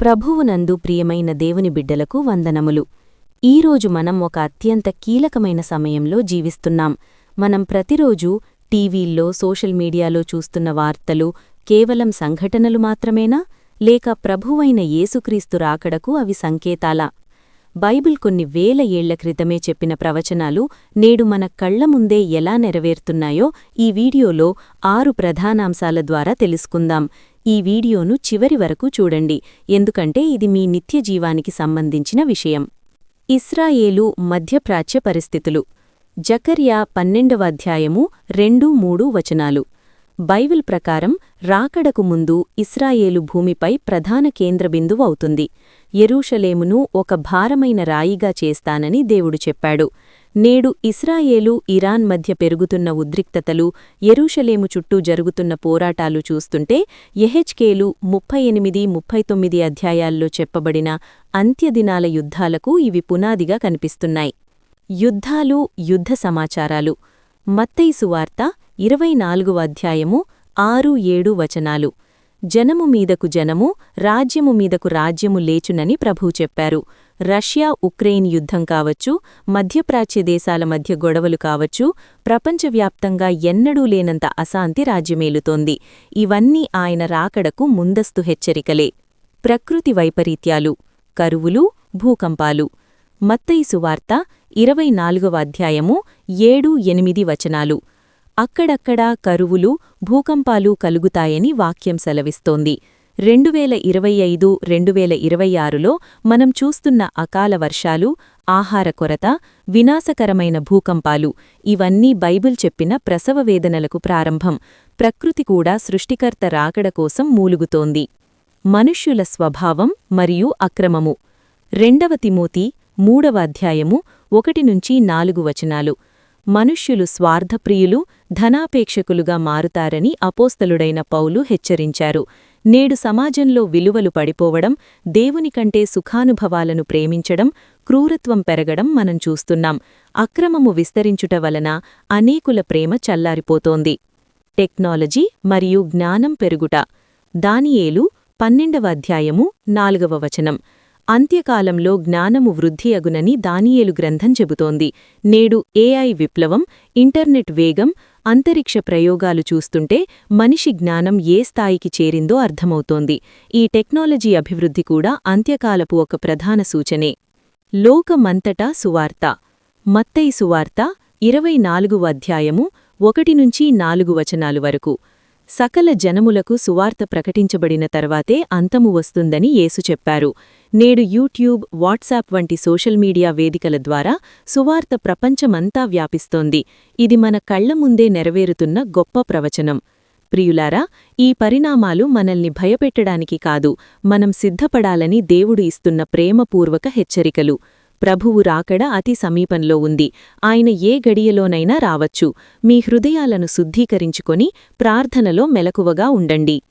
ప్రభువునందు ప్రియమైన దేవుని బిడ్డలకు వందనములు. ఈరోజు మనం ఒక అత్యంత కీలకమైన సమయంలో జీవిస్తున్నాం. మనం ప్రతిరోజూ టీవీల్లో సోషల్ మీడియాలో చూస్తున్న వార్తలు కేవలం సంఘటనలు మాత్రమేనా? లేక ప్రభువైన యేసుక్రీస్తు రాకడకు అవి సంకేతాలా? బైబిల్ కొన్ని వేల ఏళ్ళ క్రితమే చెప్పిన ప్రవచనాలు నేడు మన కళ్ళ ముందే ఎలా నెరవేరుతున్నాయో ఈ వీడియోలో ఆరు ప్రధానాంశాల ద్వారా తెలుసుకుందాం. ఈ వీడియోను చివరి వరకు చూడండి. ఎందుకంటే ఇది మీ నిత్య జీవానికి సంబంధించిన విషయం. ఇస్రాయేలు మధ్యప్రాచ్య పరిస్థితులు. జకర్యా పన్నెండవ అధ్యాయము రెండు మూడు వచనాలు. బైబిల్ ప్రకారం రాకడకు ముందు ఇస్రాయేలు భూమిపై ప్రధాన కేంద్రబిందువు అవుతుంది. ఎరూషలేమును ఒక భారమైన రాయిగా చేస్తానని దేవుడు చెప్పాడు. నేడు ఇస్రాయేలు ఇరాన్ మధ్య పెరుగుతున్న ఉద్రిక్తతలు ఎరూషలేము చుట్టూ జరుగుతున్న పోరాటాలు చూస్తుంటే ఎహెచ్కేలు ముప్పై ఎనిమిది ముప్పై తొమ్మిది అధ్యాయాల్లో చెప్పబడిన అంత్యదినాల యుద్ధాలకు ఇవి పునాదిగా కనిపిస్తున్నాయి. యుద్ధాలు యుద్ధ సమాచారాలు. మత్తైసు వార్త ఇరవై నాలుగవ అధ్యాయము ఆరు ఏడు వచనాలు. జనము మీదకు జనము రాజ్యము మీదకు రాజ్యము లేచునని ప్రభు చెప్పారు. రష్యా ఉక్రెయిన్ యుద్ధం కావచ్చు మధ్యప్రాచ్య దేశాల మధ్య గొడవలు కావచ్చు ప్రపంచవ్యాప్తంగా ఎన్నడూ లేనంత అశాంతి రాజ్యమేలుతోంది. ఇవన్నీ ఆయన రాకడకు ముందస్తు హెచ్చరికలే. ప్రకృతి వైపరీత్యాలు కరువులు భూకంపాలు. మత్తయి సువార్త ఇరవై నాలుగవ అధ్యాయము ఏడు ఎనిమిది వచనాలు. అక్కడక్కడా కరువులు భూకంపాలు కలుగుతాయని వాక్యం సెలవిస్తోంది. రెండువేల ఇరవై ఐదు రెండువేల ఇరవై ఆరులో మనం చూస్తున్న అకాల వర్షాలు ఆహార కొరత వినాశకరమైన భూకంపాలు ఇవన్నీ బైబిల్ చెప్పిన ప్రసవ వేదనలకు ప్రారంభం. ప్రకృతి కూడా సృష్టికర్త రాకడ కోసం మూలుగుతోంది. మనుష్యుల స్వభావం మరియు అక్రమము. రెండవ తిమోతి మూడవ అధ్యాయము ఒకటి నుంచి నాలుగు వచనాలు. మనుష్యులు స్వార్థప్రియులు ధనాపేక్షకులుగా మారుతారని అపోస్తలుడైన పౌలు హెచ్చరించారు. నేడు సమాజంలో విలువలు పడిపోవడం దేవుని కంటే సుఖానుభవాలను ప్రేమించడం క్రూరత్వం పెరగడం మనం చూస్తున్నాం. అక్రమము విస్తరించుట వలన అనేకుల ప్రేమ చల్లారిపోతోంది. టెక్నాలజీ మరియు జ్ఞానం పెరుగుట. దానియేలు పన్నెండవ అధ్యాయము నాలుగవ వచనం. అంత్యకాలంలో జ్ఞానము వృద్ధి అగునని దానియేలు గ్రంథం చెబుతోంది. నేడు ఏఐ విప్లవం ఇంటర్నెట్ వేగం అంతరిక్ష ప్రయోగాలు చూస్తుంటే మనిషి జ్ఞానం ఏ స్థాయికి చేరిందో అర్థమవుతోంది. ఈ టెక్నాలజీ అభివృద్ధి కూడా అంత్యకాలపు ఒక ప్రధాన సూచనే. లోకమంతటా సువార్త. మత్తయి సువార్త ఇరవై నాలుగు అధ్యాయము ఒకటి నుంచి నాలుగు వచనాలు వరకు. సకల జనములకు సువార్త ప్రకటించబడిన తర్వాతే అంతము వస్తుందని యేసు చెప్పారు. నేడు యూట్యూబ్ వాట్సాప్ వంటి సోషల్ మీడియా వేదికల ద్వారా సువార్త ప్రపంచమంతా వ్యాపిస్తోంది. ఇది మన కళ్ళ ముందే నెరవేరుతున్న గొప్ప ప్రవచనం. ప్రియులారా ఈ పరిణామాలు మనల్ని భయపెట్టడానికి కాదు మనం సిద్ధపడాలని దేవుడు ఇస్తున్న ప్రేమపూర్వక హెచ్చరికలు. ప్రభువు రాకడ అతి సమీపంలో ఉంది. ఆయన ఏ గడియలోనైనా రావచ్చు. మీ హృదయాలను శుద్ధీకరించుకొని ప్రార్థనలో మెలకువగా ఉండండి.